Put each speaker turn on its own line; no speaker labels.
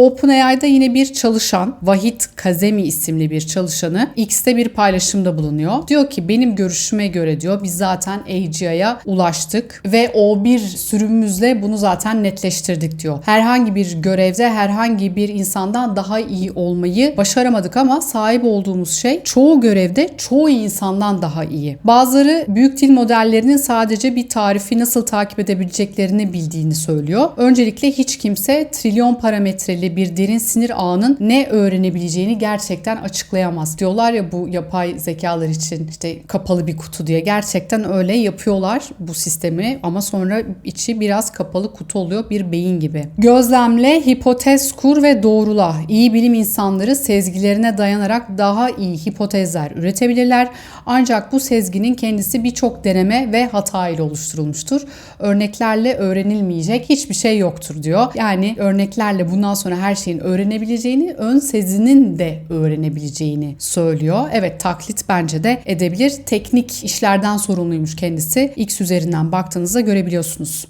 OpenAI'da yine bir çalışan, Vahit Kazemi isimli bir çalışanı X'te bir paylaşımda bulunuyor. Diyor ki benim görüşüme göre diyor biz zaten AGI'ya ulaştık ve O1 sürümümüzle bunu zaten netleştirdik diyor. Herhangi bir görevde herhangi bir insandan daha iyi olmayı başaramadık ama sahip olduğumuz şey çoğu görevde çoğu insandan daha iyi. Bazıları büyük dil modellerinin sadece bir tarifi nasıl takip edebileceklerini bildiğini söylüyor. Öncelikle hiç kimse trilyon parametreli bir derin sinir ağının ne öğrenebileceğini gerçekten açıklayamaz. Diyorlar ya bu yapay zekalar için işte kapalı bir kutu diye. Gerçekten öyle yapıyorlar bu sistemi ama sonra içi biraz kapalı kutu oluyor bir beyin gibi. Gözlemle, hipotez kur ve doğrula. İyi bilim insanları sezgilerine dayanarak daha iyi hipotezler üretebilirler. Ancak bu sezginin kendisi birçok deneme ve hata ile oluşturulmuştur. Örneklerle öğrenilmeyecek hiçbir şey yoktur diyor. Yani örneklerle bundan sonra her şeyin öğrenebileceğini, ön sezinin de öğrenebileceğini söylüyor. Evet taklit bence de edebilir. Teknik işlerden sorumluymuş kendisi. X üzerinden baktığınızda görebiliyorsunuz.